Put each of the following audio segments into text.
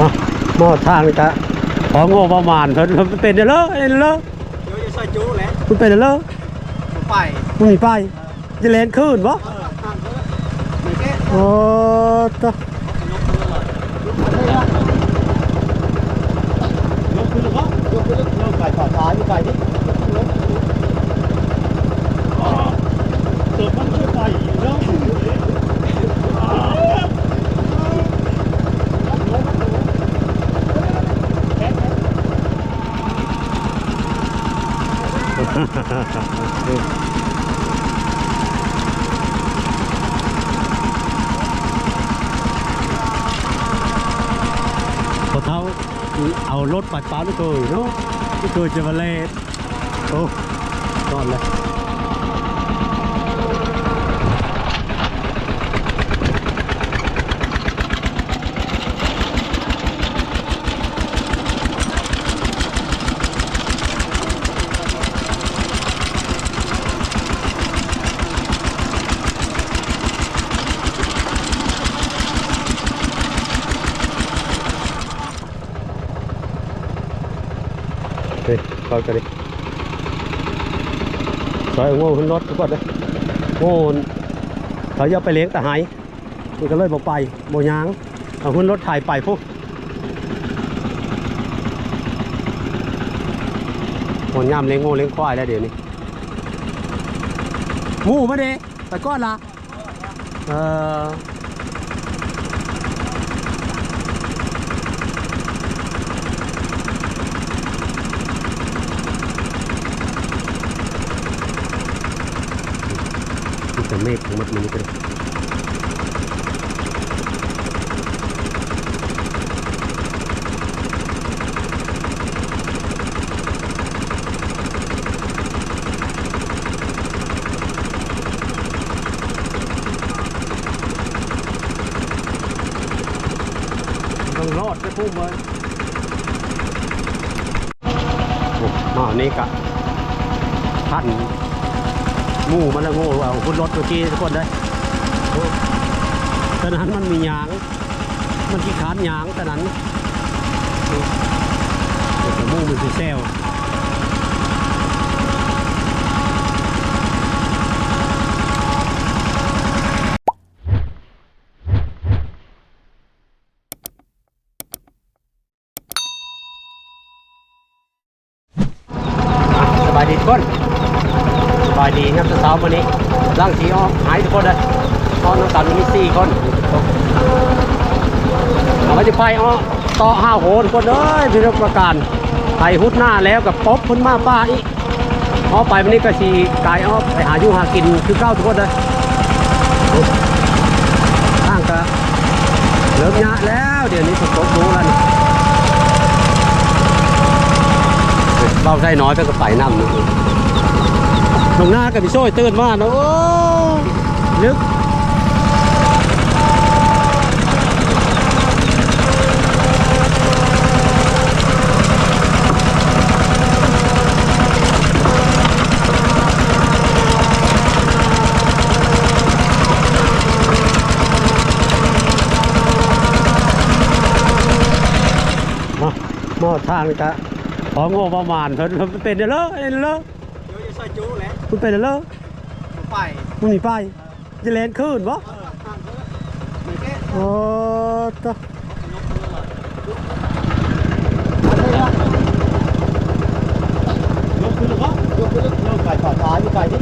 มาหม้อทางนี่กะของโง่ประมาณเพิ่นมันเป็นเด้อเลยเด้อเลยเดี๋ยวจะใส่จู้แหละมันเป็นเด้อเลยไปมันมีป้ายจะแลนขึ้นบ่เออทางเขาไม่แก้โอ้ตะยกขึ้นแล้วยกขึ้นแล้วยกไปต่อซ้ายยกไปที่ เติมมันช่วยไปเนาะ พอเท้า เอารถปัดป้าลูกเกยเนาะลูกเกยจะมาเลนโอ้ก่อนเลย เฮ้ยค อยกันดิซอยโง่ขึ้นรถทุกคนเลยโง่เขาจะเอาไปเลี้ยงแต่หายมันก็เลยบอกไปบอยางเอาขึ้นรถถ่ายไปพวกคนย่ำเลี้ยงโง่เลี้ยงควายแล้วเดี๋ยวนี้หมูมาเด้ไปก้อนละเออ ที่จะเมฆทั้งหมดนี้ก็ได้ต้องรอดจะพุ่งเลยโอ้มาอันนี้กะท่าน หมูมันละโง่เอาคุณรถเมื่อ กี้ทุกคนได้ตอนนั้นมันมียาง มันขี้ขานยางตอนนั้นโอ้แต่หมูมันคือแซวอะสบายดีทุกคนสบายดีครับเช้าวันนี้ สี่คนเอาจะไปอ้อต่อห้าโหนคนเอ้ยพิรประการไทยหุดหน้าแล้วกับป๊อบพ้นมาป้าอีกอ้อไปวันนี้ก็สีกายอ้อไปหาอยู่หากินคือเก้าทุกคนเลยข้างกะเริ่มยะแล้ว เดี๋ยวนี้ผมตกรู้แล้วนี่เบาใส่น้อยไปก็ไปน้ำนี่ตรงหน้ากับพี่โซ่ตื่นมาเนะโอ้ลึกมาหม้อ ทางนี่กะของโง่ประมาณเพิ่นมันเป็นเด้อเลยเด้อเลยเดี๋ยวจะใส่จู้แหละมันเป็นเด้อเลยไปมันมีป้ายจะแลนขึ้นบ่เออทางเขาไม่แก้โอ้ตะ ยกขึ้นแล้วยกขึ้นแล้วยกไปต่อซ้ายยกไปที่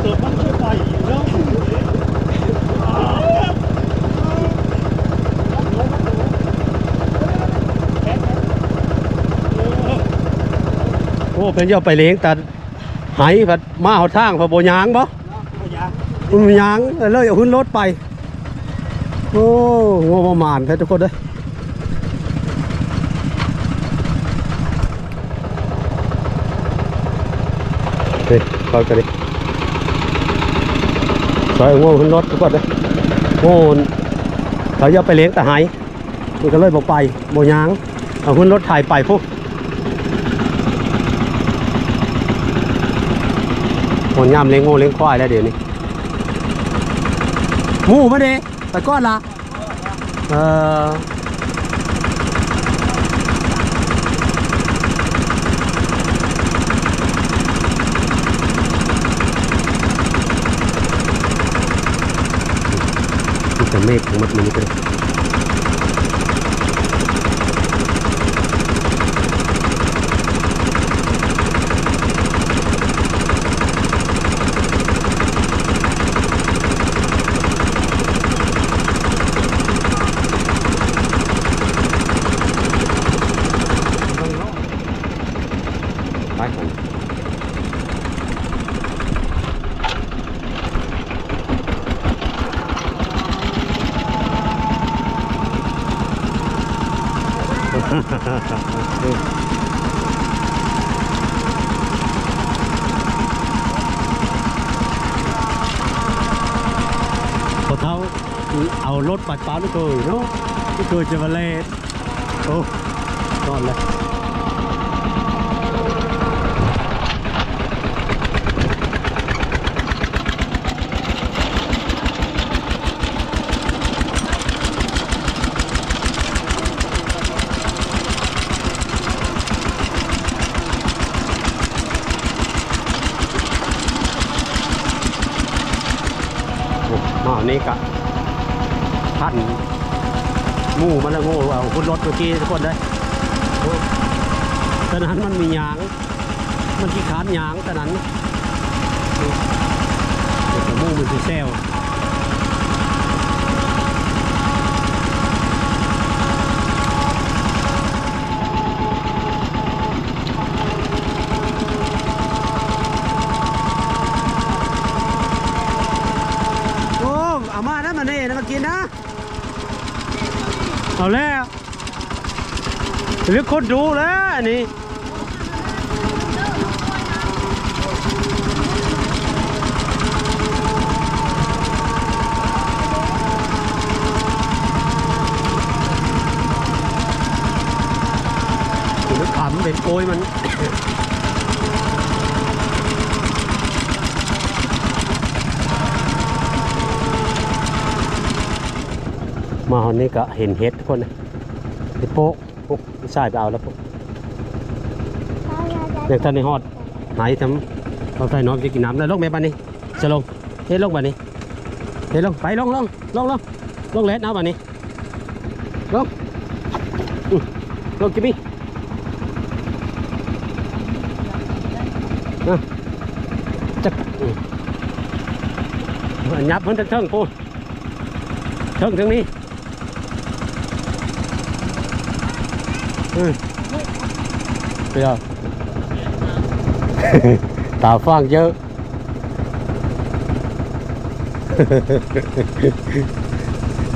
เติมมันช่วยไปเนาะ โอ้เป็นเจ้าไปเลี้ยงแต่ไหายผัดมาหอทางผัดโบยางบ่มันมียางเลยเอาขึ้นรถไป โอ้งบประมาณแท้ทุกคนเลยเฮ้ยคอยกันดิซอยโง่ขึ้นรถทุกคนเลยโง่เขาจะเอาไปเลี้ยงแต่ไหายมันก็เลยบอกไปโบยางเอาขึ้นรถถ่ายไปพวก คนย่ำเลี้ยงโง่เลี้ยงควายแล้วเดี๋ยวนี้หมูมาเด้ไปไปก่อนละเออมีแต่เมฆทั้งหมดมันนี่ก็เลยไปกันพอเขาเอารถ ปัดป้าลูกเกยเนาะลูกเกยจะมาเล่นโอ้ก่อนเลยมาอันนี้กะ หมู่มันละโง่ว่าคุณรถเมื่อกี้ทุกคนได้ตอนนั้นมันมียาง มันขี้ขานยางตอนนั้นแต่หมู่มันคือแซวอ้เอามาได้มาเนี่นะมากินนะ เอาแล้วเรียกคนดูแล้วอันนี้มันขำเป็นโกยมัน มาหอนนี้ก็เห็นเห็ดทุกคนนะเห็ดโป๊ะพวกผู้ชายไปเอาแล้วพวกเด็กท่านในฮอดหายทำเราใส่น้องจะกินน้ำแล้วลงแม่บ้านนี้จะลงเฮ็ดลงบ้านนี้เฮ็ดลงไปลงลงลงลงลงเล็ดเอาบ้านนี้ลงอือลงจิมมี่อะจักอื้ออันยับมัน เฮ้ยไปเอา ตาฟางเยอะ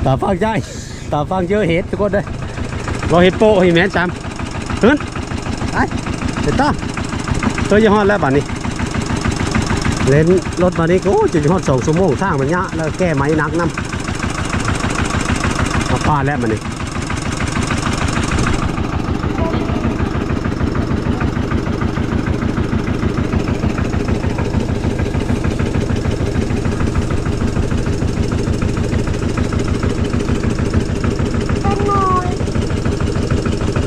ตาฟางใจตาฟางเยอะเห็ดทุกคนเลยเราเห็ดโปเห็ดแม่นจำเฮ้ยไปเห็ดต้าตัวยี่ห้อแล้วบ้านนี้เล่นรถมาดนี้โอ้จะยี่ห้อสองชั่วโมงทางมันยะแล้วแก้ไม้นักน้ำมาพาแล้วบ้านนี้น้อย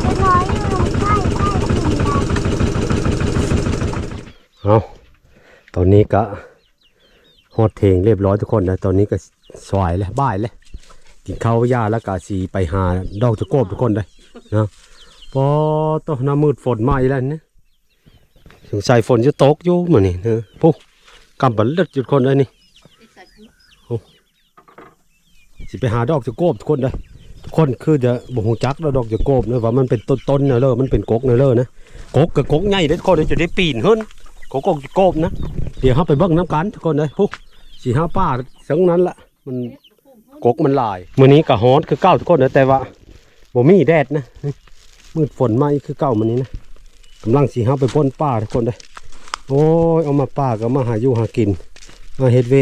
เป็นน้อยอยู่ใกล้ใกล้ถึงแล้ว เอาตอนนี้ ก็ฮอดเพลงเรียบร้อยทุกคนนะ ตอนนี้ก็สวายแล้วบ่ายแล้วกินข้าวยาแล้วก็สีไปหาดอกจะโกบทุกคนเลยนะพอตอนน้ำมืดฝนมาอีกแล้วนะสงสัยฝนจะตกอยู่เหมือนนี่นะปุ๊กำบันเลือดทุกคนเลยนี่โอ้สิไปหาดอกจะโกบทุกคนเลยทุกคนคือจะบ่หูจักแล้วดอกจะโกบเนะว่ามันเป็นต้นๆเนอะเลยมันเป็นกกเนอะเลยนะกกกับกกใหญ่เด้อทุกคนเดี๋ยจะได้ปีน กโก้โกบนะเดี๋ยวเขาไปเบิ้งน้ำกันทุกคนเลยปุ๊สี่ห้าป้าสังนั้นละมันกกมันลายมื้อนี้ก็ฮ้อนคือเก้าทุกคนนะแต่ว่าบ่มีแดดนะมืดฝนมาอีกคือเก้ามื้อนี้นะกำลังสีห้าไปพ่นป้าทุกคนเลยโอ้ยเอามาป้าก็มาหาอยู่หากินมาเฮ็ดเว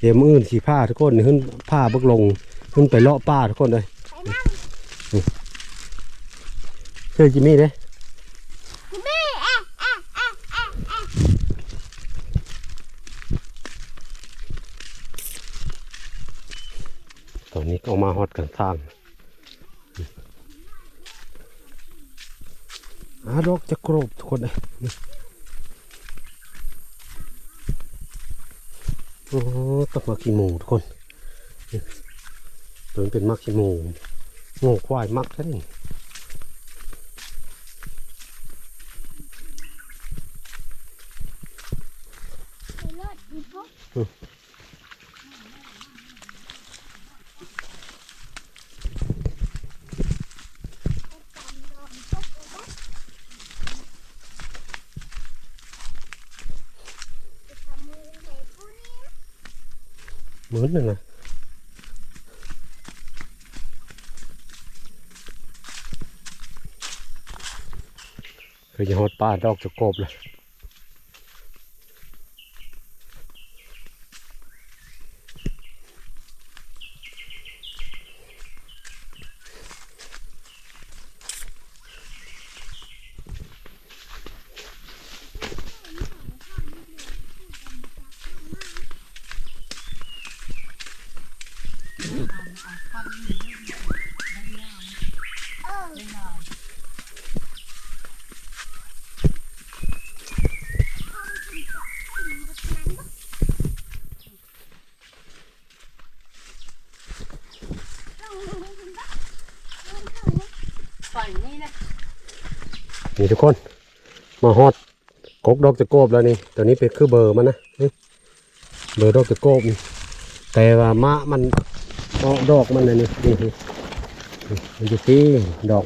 เดี๋ยวมื้ออื่นสีผ้าทุกคนขึ้นผ้าเบิกลงขึ้นไปเลาะป้าทุกคนเลยเสื้อจิมมี่เด้แม่อะอะอะอะอะ ตอนนี้ก็มาฮอดกันทางอาดอกจะกรบทุกคนเลยโอ้ต้องมากี่โมงทุกคนตัวนี้เป็นมักกี่โมงโง่ควายมักแค่นี้ไปรถอีพวกทำมือใส่ผู้นี้ ดหมือนเลยนะคือจะหดป้าดอกจะกบเลย ฝั่ง นี่ทุกคน มาฮอดกกดอกจะโกบแล้วนี่ตัวนี้เป็นคือเบอร์มันนะนี่เบอร์ดอกจะโกบนี่แต่ว่ามะมัน ออกดอกมันนะนี่นี่นี่มันจะที่ดอก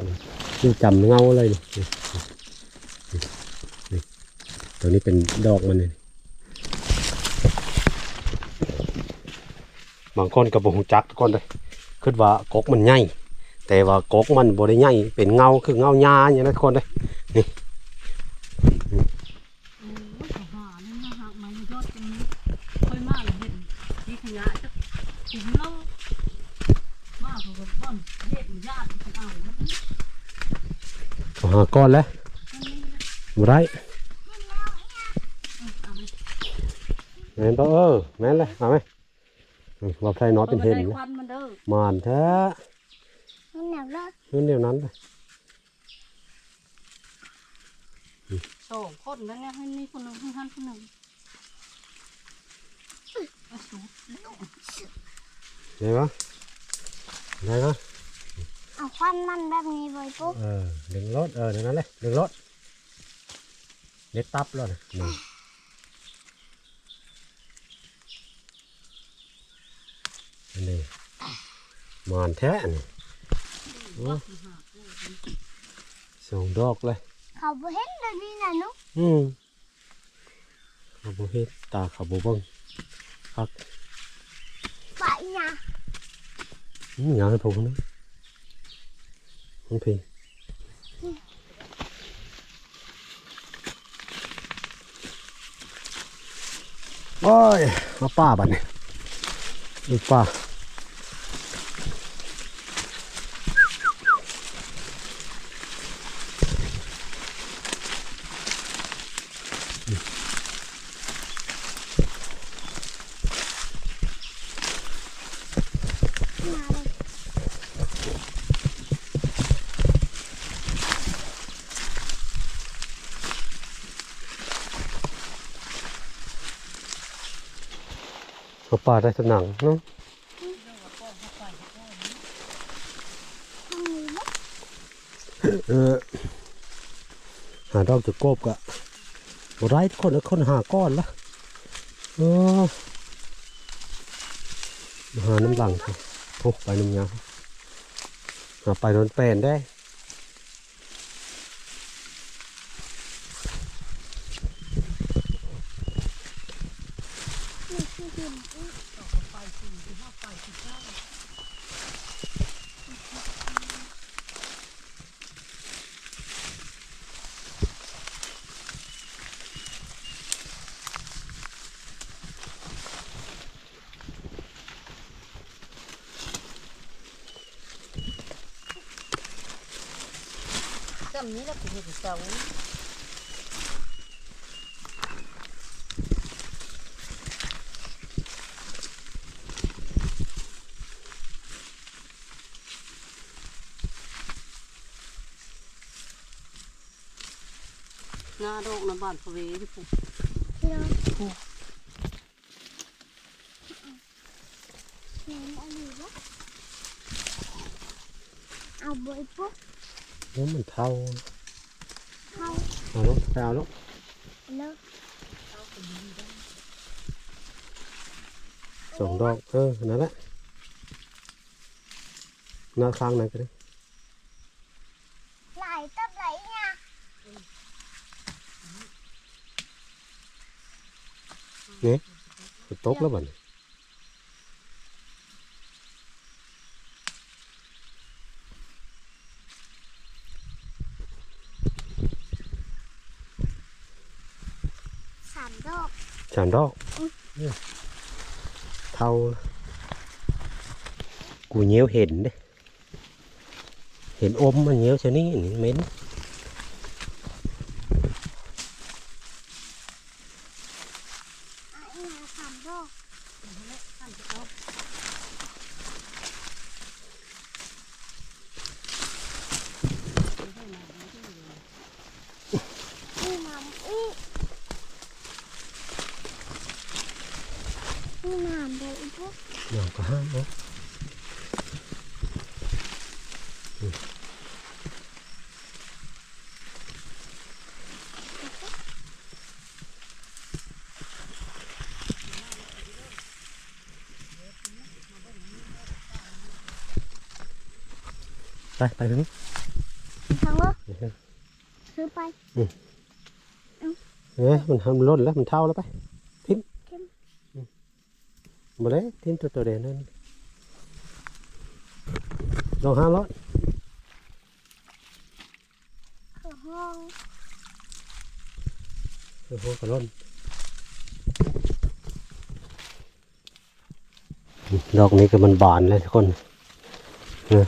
ที่จำเงาเลยนี่ตัวนี้เป็นดอกมันนี่บางคนกับบงจักทุกคนเลยคิดว่ากกมันใหญ่แต่ว่ากกมันบริใหญ่เป็นเงาคือเงาหญ้าอย่างนั้นคนเลยโอ้ยเขาหาเนี่ยนะฮะมันยอดตรงนี้ค่อยมากเลยเห็นที่ขยะจะถึงแล้วมากกว่าบ้านเด็ดญาติที่เอาแล้ว เอา หาก้อนแล้วบ่ได้แม่นบ่เออแม่นเลยเอาไหมอืมว่าใครน้อยเป็นเห็นคนะวันมันเด้อมานแท้มันหนักรถนั่นเดียวนั้นเลยสองคนแล้วเนี่ยให้นี่คนหนึ่งให้ท่านคนหนึ่งเอาสูตรแล้วได้ปะได้ปะ เอาควันมันแบบนี้ไว้ปุ๊บเออดึงรถเออเดี๋ยวนั้นเลยดึงรถเด็ดตับแล้วนะนี่อันนี้มานแท้นี่โอ้สองดอกเลย เขาบ่เห็นเลยนี่นะนุ๊กอืมเขาบ่เฮ็ดตาเขาบ่เบิ่งครับไปนะอืมอย่างให้ผมนะ มันเพลงโอ้ยมา ป้าบัดนี่าได้สนังเนาะเออหาดอกจะกบกะได้คนละคนหาก้อนละเออมาหาน้ำหลังสิโอ้ไปน้ำยางหาไปโดนแปนได้ำนี้แล้วถึงเะเสหน้าโรคนะบ้านพเวนผูผูเอาไปปุ๊บ แล้วมันเท่าเข้าเอาลูกไปเอาลูกแล้วสองดอกเออนั่นแหละหน้าข้างไหนก็ได้ไหลต้นไหลเนี่ยนี่ฝนตกแล้วบ่เนี่ย สามดอก สามดอกเท่า กูเหนียวเห็นเด้เห็นอมมันเหนียวชนี่นี่เหม็น อะอีหาสามดอกอีน้ำอีอีน้ำใบปุ๊บ เดี๋ยวก็ห้ามเนาะ ไปไปถึงนี้ทางรถซื้อไปเอ้ยมันทำล้นแล้วมันเท่าแล้วไปทิ้มทิ้มอืมบ่ได้ทิ้มตัวตัวเด่นนั่นลองห้ามรถ เข้าห้อง โอ้โหกระล้น ดอกนี้ก็มันบานเลยทุกคนนะ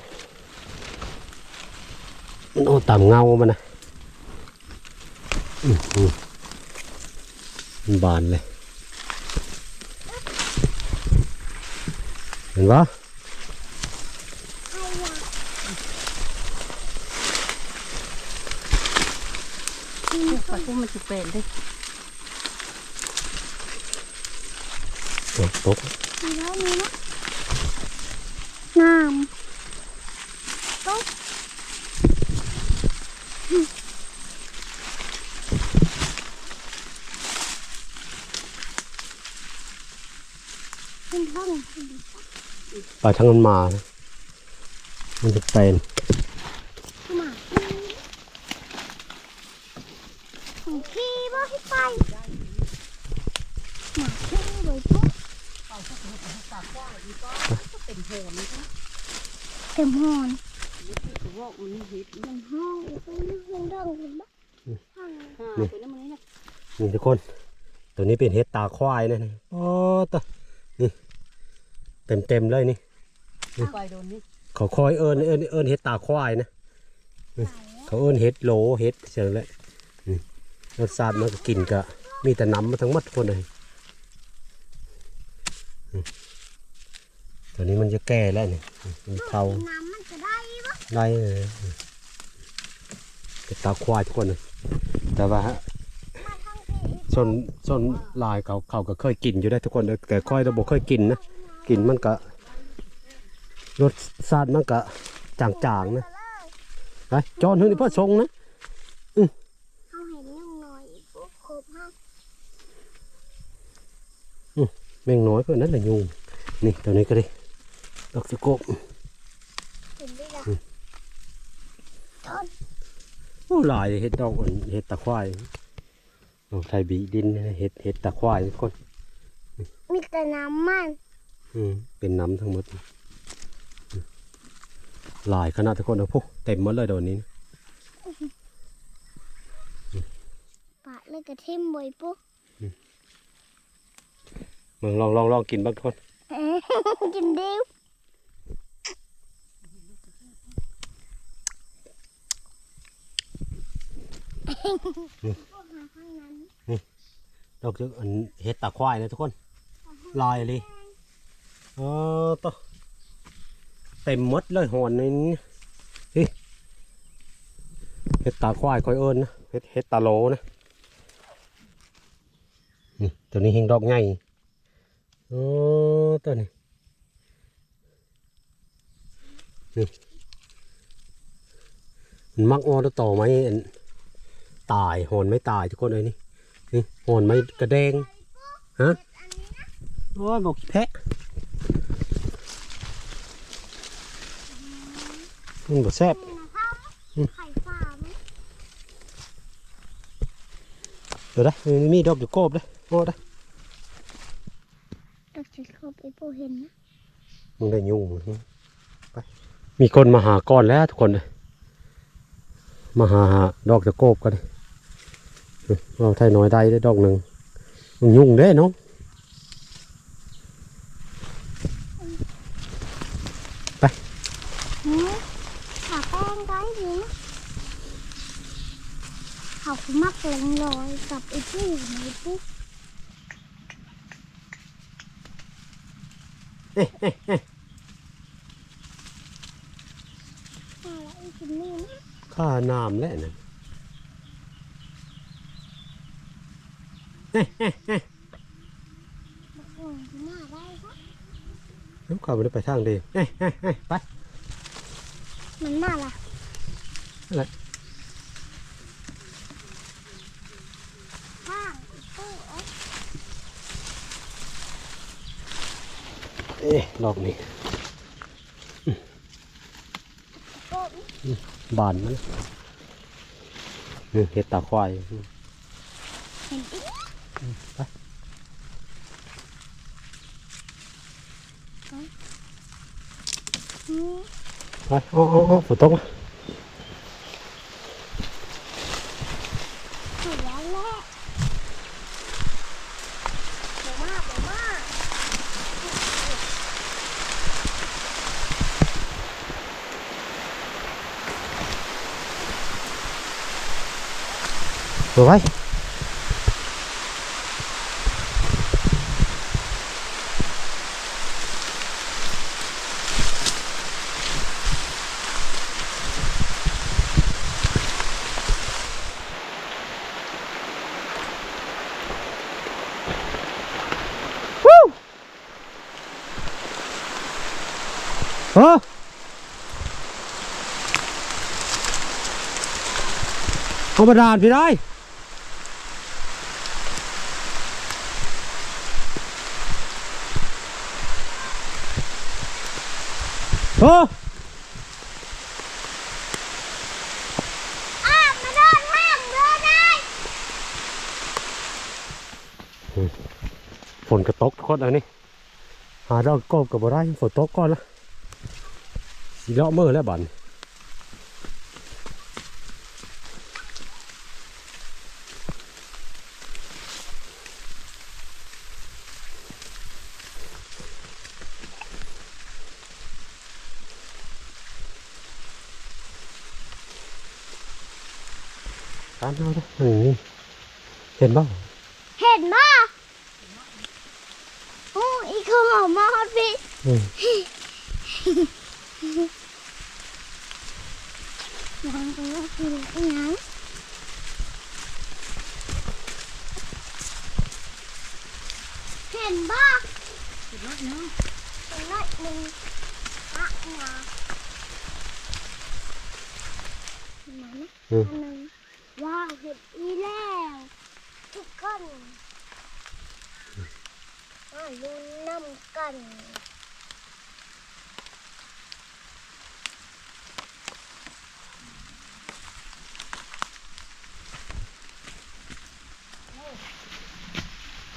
มันโอ้ตามเงามันนะอื้อหือมันบานเลย เห็นปะใครอยากไปปุ๊บมันจะเป็นได้ต กตกมีแล้วมีนะน้ำตกขึ้นห้องไปทางมันมานะมันจะเป็นมาพี่บ่ให้ไปหมาพี่เลยปุ๊บ เป็นโหนนะเต็มหอนคือว่ามันเห็ดเต็มห้องแล้วก็ห้องดังเห็นปะห้องห้าตัวนี้มันนี่นะนี่ทุกคน ตัวนี้เป็นเห็ดตาควายนะนี่โอ้ตะนี่เต็มเต็มๆเลยนี่ไปโดนนี่เขาคอยเอิญเอิญเอิญเห็ดตาควายนะนี่เขาเอิญเห็ดโหลเห็ดเฉยเลยนี่รสชาติมันก็กินก็มีแต่น้ำมาทั้งหมดคนเลยนี่ ตัวนี้มันจะแก่แล้วนี่มันเทาน้ำมันจะได้ปะได้เลยเห็ดตาควายทุกคนเลยแต่ว่ามาทางพี่ส่วนส่วนลายเขาเขาก็เคยกินอยู่ได้ทุกคนเด้อแต่ค่อยเราบอกเคยกินนะกินมันก็รสชาติมันก็จางๆนะไปจอนถึงนี่พ่อชงนะ เขาเห็นยังน้อยอีกปุ๊บครบห้า แมงน้อยเพื่อนนั่นแหละยุงนี่ตัวนี้ก็ดิดอกสะกบเห็นได้ละทนโอ้หลายเห็ดดอกอันเห็ดตะควายดอกไทยบีดินนะเห็ดเห็ดตะควายทุกคนมีแต่น้ำมันอืมเป็นน้ำทั้งหมดหลายขนาดทุกคนนะพวกเต็มหมดเลยโดนนี้นะปะเลยกระเทียมบ่อยปุ๊บ มึงลองลองลองกินบ้างทุกคนกินเดียวดอกอันเห็ดตาควายนะทุกคนลายเลยเออต่อเต็มหมดเลยหอนในนี้เฮ้ยเห็ดตาควายคอยเอิญนะเห็ดเห็ดตาโหลนะนี่ตัวนี้เฮงดอกใหญ่ โอ้ตัวนี้นี่มันมักออตัวต่อไหมอันตายหอนไม่ตายทุกคนเลยนี่นี่หอนไม่กระแดงฮะโอ้ยบอกแพะมันบ่แซ่บนี่นะครับไข่ฟ้าไหมเดี๋ยวได้มันมีดอกอยู่โกบเลยโอ้ได้ด อกจะเข้าไปโปเห็นนะมึงได้ยุ่งมึงไปมีคนมาหาก้อนแล้วทุกคนเลยมาหาหาดอกจะโกบกันเลยเราไทยน้อยได้ได้ดอกหนึ่งมึงยุ่งเด้เนาะหืมขาแป้งได้ดีนะเขาคือมักเล็งลอยกับไอ้ผู้ไอ้ผู้อะไรไอ้กินนี่นะ ข้าน้ำแล้วนั่นโอ้ยน่าได้ครับน้ำข้าไม่ได้ไปทางเดีเอ้ยเอ้ยเอ้ยไป มันน่าละอะไร ข้างไอ้ผู้เอ้ย เอ๊ะดอกนี้โก้ยบานมันนี่เห็ดตาควายเห็นอีกไปอืมไปโอ้โอ้โอ้ฝนตกมาสวยแล้วแหละเดี๋ยวมากเดี๋ยวมาก เอาไว้เออเอามาดานพี่ได้ อ้อ้าวมาเดินห้างเดินได้ฝนกระตกทุกคนอันนี้ หาดอกกบกับบ่ได้ฝนตกก่อนละสีเลาะมือแล้วบัน ตามเอาเด้อนี่เห็นบ้างเห็นป่ะโอ้อีกคือหอมมาฮอตพี่อืมยังก็ว่าคือยังเห็นป่ะเห็นรถเนาะเห็นหน่อยหนึ่งอะนะเห็นไหม นะอืมอันหนึ่งว้าวเห็นอีแล้ว ทุกคนอ่าลุ้นน้ำกัน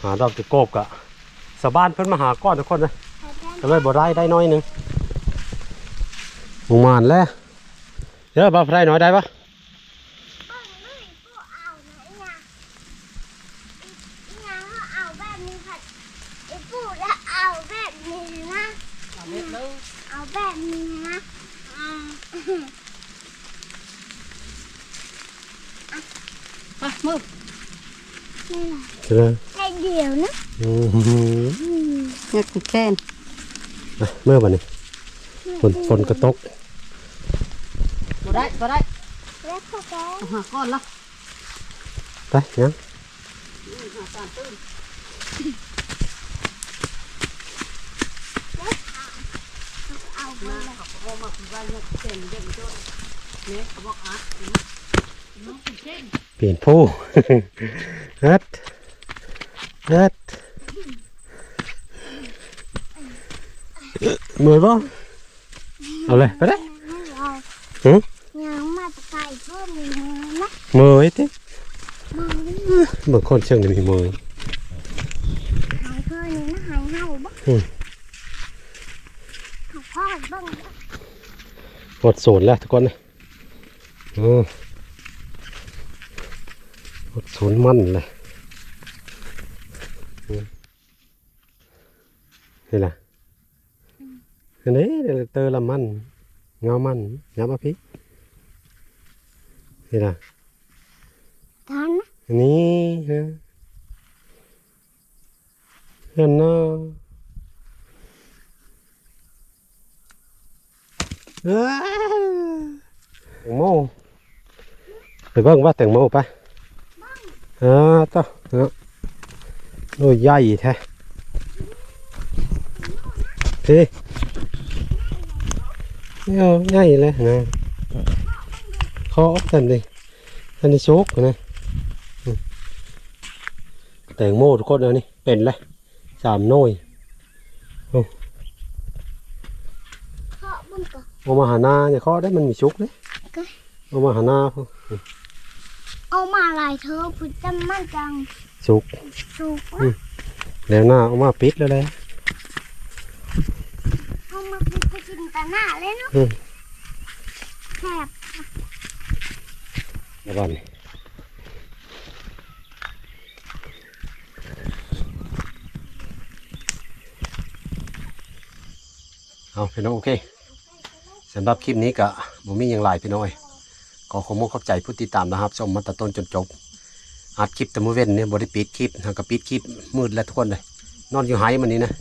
หาดอกจะโกบกะสะบ้านเพิ่นมาหาก้อนทุกคนนะก็เลยบ่ได้ได้น้อยหนึงหมูมานแล้วเดี๋ยวบ่ได้น้อยได้ปะ เบิ่งเลยกูเอาไหนเนี่ยอีเนี่ยเขาเอาแบบนี้ค่ะไอ้ปูแล้วเอาแบบนี้นะ เอาเม็ดเลย เอาแบบนี้นะอ่า ไปมือ นี่แหละ เจอ แค่เดียวนะ อืมอืมเนี่ยคือแค่นไปเมื่อวันนี้ฝนฝนกระตกบ่ได้บ่ได้แล้วก็แกเอาหาก้อนละไปยังหาสารตื้นเอาไปมาเลยเขาก็มาคือว่ายกเส้นเด่นด้วยเนี่ยเขาบอกอัดน้องเป็นเส้นเปลี่ยนผู้เฮ็ดเฮ็ด เมื่อยบ่เอาเลยไปได้ให้เราหือยังมาตะไคร้เพิ่มมีมื อนะเมื่อยติมือนี่บางคนเชิงนี่มีเมื่อยหายเพิ่มนี่นะหายเห่าบ้อืมถูกพ่อบ้างหมดศูนย์แล้วทุกคนนะเออหมดศูนย์มันเลยอืมนี่ล่ะอันนี้เดี๋ยวเตอละมันเงามันยับมาพี่นี่ล่ะทันอันนี้นะเห็นเนาะเอ้ยแตงโมไปเบิ่งว่าแตงโมไปเออต่อเออโอ้ยใหญ่แท้พี่ เอาใหญ่เลยนะขออกกันดิอันนี้โชกนะแตงโมทุกคนเอานี่เป็นเลยสามหน่วยเพราะบุญก่อนเอามาหาหน้าเนี่ยเขาได้มันมีชุกเลยก็เอามาหาหน้าพวกเอามาลายเธอพุทธมันจังชุกสุกแล้วหน้าเอามาปิดแล้วเลย เอามาพุทธ กินแต่หน้าเลยเนาะอืมแสบแล้วบ้านนี่เอาพี่น้องโอเคสำหรับคลิปนี้ก็บ่มีอย่างไรพี่น้อยก็ขอมกขอบใจผู้ติดตามนะครับชมมาตั้งต้นจนจบอัดคลิปแต่มื้อเว้นเนี่ยบ่ได้ปิดคลิปหากก็ปิดคลิปมืดแล้วทุกคนเลยนอนอยู่ไห้มันนี้นะ